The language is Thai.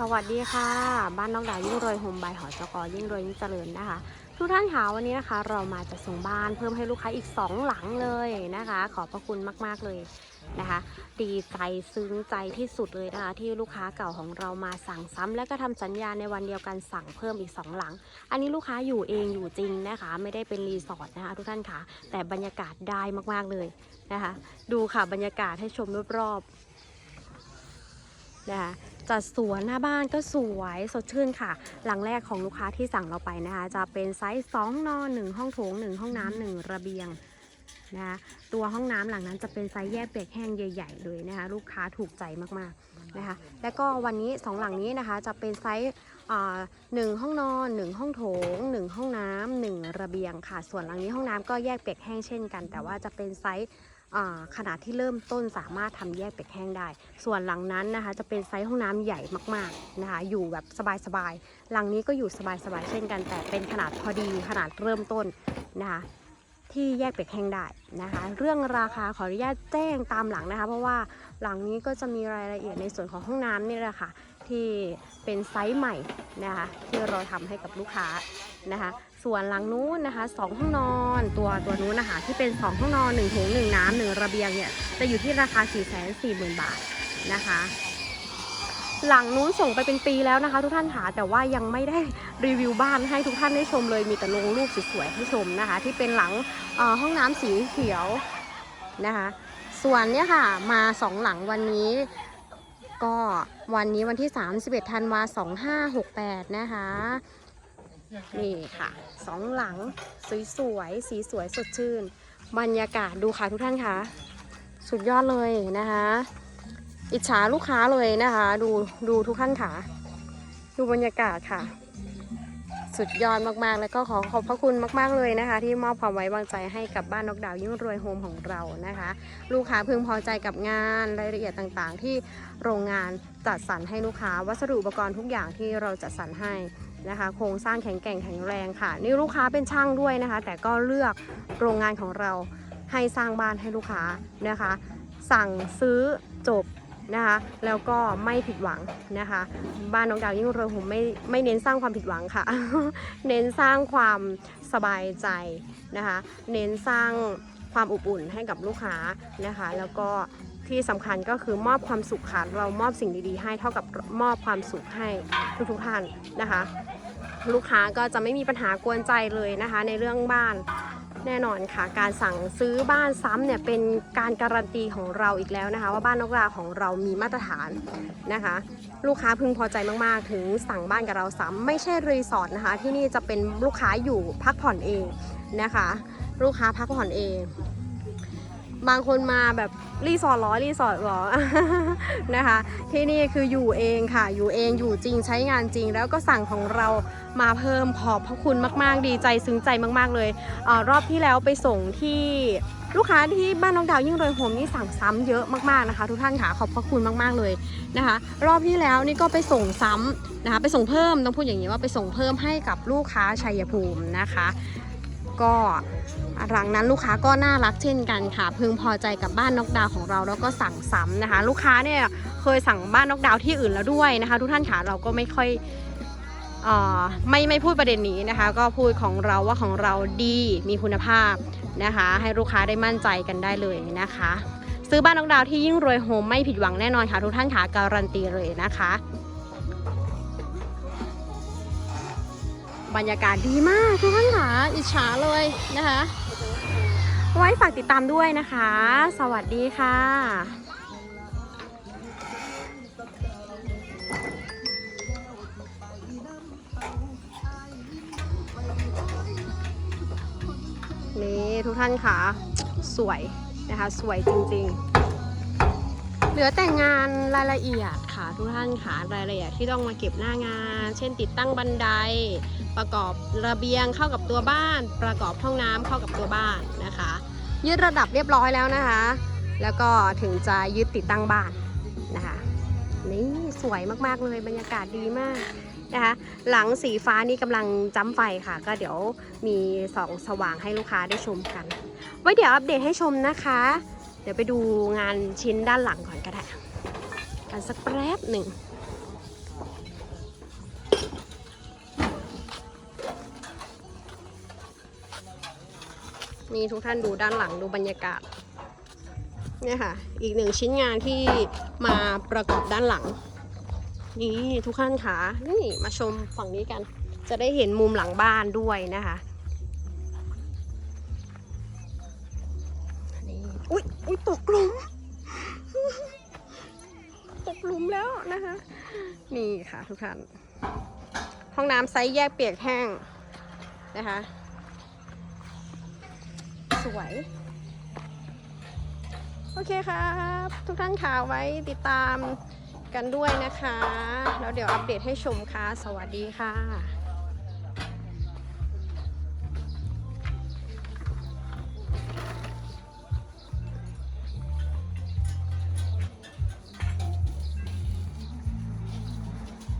สวัสดีค่ะ บ้านน้องดาวยิ่งรวยโฮมบายหอจกอยิ่งรวยยิ่งเจริญนะคะ ทุกท่านคะวันนี้นะคะ เรามาจัดส่งบ้านเพิ่มให้ลูกค้าอีก 2 หลังเลยนะคะ ขอบพระคุณมาก ๆ เลยนะคะ ดีใจซึ้งใจที่สุดเลยนะคะ ที่ลูกค้าเก่าของเรามาสั่งซ้ำและก็ทำสัญญาในวันเดียวกันสั่งเพิ่มอีก 2 หลัง อันนี้ลูกค้าอยู่เองอยู่จริงนะคะ ไม่ได้เป็นรีสอร์ทนะคะทุกท่านคะแต่บรรยากาศได้มากๆเลยนะคะ ดูค่ะบรรยากาศให้ชมรอบๆ นะคะจัดสวนหน้าบ้านก็สวยสดชื่นค่ะ หลังแรกของลูกค้าที่สั่งเราไปนะคะ จะเป็นไซส์2นอน1ห้องโถง 1 ห้องน้ำหนึ่งระเบียงนะคะตัวห้องน้ำหลังนั้นจะเป็นไซส์แยกเปียกแห้งใหญ่ ๆ เลยนะคะลูกค้าถูกใจมากๆนะคะแล้วก็วันนี้ 2 หลังนี้นะคะจะเป็นไซส์หนึ่งห้องนอน1ห้องโถง 1 ห้องน้ำหนึ่งระเบียงค่ะ ส่วนหลังนี้ห้องน้ำก็แยกเปียกแห้งเช่นกัน แต่ว่าจะเป็นไซส์ ขนาดที่เริ่มต้นสามารถทำแยกเป็กแห้งได้ ส่วนหลังนั้นนะคะจะเป็นไซส์ห้องน้ำใหญ่มากๆนะคะอยู่แบบสบายๆหลังนี้ก็อยู่สบายๆเช่นกัน แต่เป็นขนาดพอดีขนาดเริ่มต้นนะคะที่แยกเป็กแห้งได้นะคะ เรื่องราคาขออนุญาตแจ้งตามหลังนะคะ เพราะว่าหลังนี้ก็จะมีรายละเอียดในส่วนของห้องน้ำนี่แหละค่ะ ที่เป็นไซส์ใหม่นะคะที่เราทำให้กับลูกค้านะคะ ส่วนหลังนู้นนะคะสองห้องนอน ตัวตัวนู้นนะคะที่เป็น2ห้องนอน1โถง1น้ำหนึ่งระเบียงเนี่ยจะอยู่ที่ราคา4 4 0 0 0 0บาทนะคะ หลังนู้นส่งไปเป็นปีแล้วนะคะ ทุกท่านค่ะแต่ว่ายังไม่ได้รีวิวบ้านให้ทุกท่านได้ชมเลยมีแต่ลงรูปสวยๆให้ชมนะคะ ที่เป็นหลังห้องน้ำสีเขียวนะคะ ส่วนเนี่ยค่ะมาสองหลังวันนี้ ก็วันนี้วันที่ 31ธันวา2568 นะคะ นี่ค่ะสองหลังสวยสวยสีสวยสดชื่น บรรยากาศดูค่ะทุกท่านคะสุดยอดเลยนะคะ อิจฉาลูกค้าเลยนะคะ ดูดูทุกท่านค่ะ ดูบรรยากาศค่ะ สุดยอดมากๆ แล้วก็ขอขอบพระคุณมาก ๆ เลยนะคะ ที่มอบความไว้วางใจให้กับบ้านนกดาวยิ่งรวยโฮมของเรานะคะ ลูกค้าพึงพอใจกับงานรายละเอียดต่างๆ ที่โรงงานจัดสรรให้ลูกค้า วัสดุอุปกรณ์ทุกอย่างที่เราจัดสรรให้นะคะ โครงสร้างแข็งแกร่งแข็งแรงค่ะ นี่ลูกค้าเป็นช่างด้วยนะคะ แต่ก็เลือกโรงงานของเราให้สร้างบ้านให้ลูกค้านะคะ สั่งซื้อจบ นะคะ แล้วก็ไม่ผิดหวังนะคะ บ้านน้องดาวยิ่งรวยผมไม่ไม่เน้นสร้างความผิดหวังค่ะ เน้นสร้างความสบายใจนะคะ เน้นสร้างความอบอุ่นให้กับลูกค้านะคะ แล้วก็ที่สำคัญก็คือมอบความสุขค่ะเรามอบสิ่งดีๆ ให้เท่ากับมอบความสุขให้ทุกๆท่านนะคะ ลูกค้าก็จะไม่มีปัญหากวนใจเลยนะคะ ในเรื่องบ้าน แน่นอนค่ะ การสั่งซื้อบ้านซ้ำเนี่ยเป็นการการันตีของเราอีกแล้วนะคะ ว่าบ้านนกราของเรามีมาตรฐานนะคะ ลูกค้าพึงพอใจมากๆ ถึงสั่งบ้านกับเราซ้ำไม่ใช่รีสอร์ทนะคะ ที่นี่จะเป็นลูกค้าอยู่พักผ่อนเองนะคะ ลูกค้าพักผ่อนเอง บางคนมาแบบรีสอร์ทหรอรีสอร์ทหรอนะคะ ที่นี่คืออยู่เองค่ะ อยู่เองอยู่จริงใช้งานจริง แล้วก็สั่งของเรามาเพิ่มขอบพระคุณมาก ๆ ดีใจซึ้งใจมาก ๆ เลยเออรอบที่แล้วไปส่งที่ลูกค้าที่บ้านน้องดาวยิ่งรวยโฮมนี่สั่งซ้ำเยอะมากๆนะคะ ทุกท่านค่ะขอบพระคุณมากๆเลยนะคะ รอบที่แล้วนี่ก็ไปส่งซ้ำนะคะ ไปส่งเพิ่มต้องพูดอย่างนี้ว่าไปส่งเพิ่มให้กับลูกค้าชัยภูมินะคะ ก็หลังนั้นลูกค้าก็น่ารักเช่นกันค่ะ พึงพอใจกับบ้านนกดาวของเราแล้วก็สั่งซ้ำนะคะ ลูกค้าเนี่ยเคยสั่งบ้านนกดาวที่อื่นแล้วด้วยนะคะ ทุกท่านค่ะเราก็ไม่ค่อยไม่ไม่พูดประเด็นนี้นะคะ ก็พูดของเราว่าของเราดีมีคุณภาพนะคะ ให้ลูกค้าได้มั่นใจกันได้เลยนะคะ ซื้อบ้านนกดาวที่ยิ่งรวยโฮมไม่ผิดหวังแน่นอนค่ะ ทุกท่านค่ะการันตีเลยนะคะ บรรยากาศดีมากทุกท่านค่ะอิจฉาเลยนะคะ ไว้ฝากติดตามด้วยนะคะ สวัสดีค่ะนี่ทุกท่านค่ะสวยนะคะ สวยจริงๆ เหลือแต่งงานรายละเอียด ทุกท่านค่ะรายละเอียดที่ต้องมาเก็บหน้างาน เช่น ติดตั้งบันได ประกอบระเบียงเข้ากับตัวบ้าน ประกอบห้องน้ำเข้ากับตัวบ้านนะคะ ยึดระดับเรียบร้อยแล้วนะคะ แล้วก็ถึงจะยึดติดตั้งบ้านนะคะนี่สวยมากๆเลยบรรยากาศดีมากนะคะหลังสีฟ้านี่กำลังจ้ำไฟค่ะ ก็เดี๋ยวมีสองสว่างให้ลูกค้าได้ชมกัน ไว้เดี๋ยวอัปเดตให้ชมนะคะ เดี๋ยวไปดูงานชิ้นด้านหลังก่อนก็ได้ันสักแป๊บหนึ่ง มีทุกท่านดูด้านหลังดูบรรยากาศเนี่ยค่ะ อีกหนึ่งชิ้นงานที่มาประกอบด้านหลัง นี่ทุกท่านขานี่มาชมฝั่งนี้กัน จะได้เห็นมุมหลังบ้านด้วยนะคะนี่อุ๊ยอุ๊ยตกหลุม แล้วนะคะ นี่ค่ะทุกท่าน ห้องน้ำไซส์แยกเปียกแห้งนะคะ สวย โอเคครับ ทุกท่านค่ะไว้ติดตามกันด้วยนะคะ แล้วเดี๋ยวอัปเดตให้ชมค่ะ สวัสดีค่ะ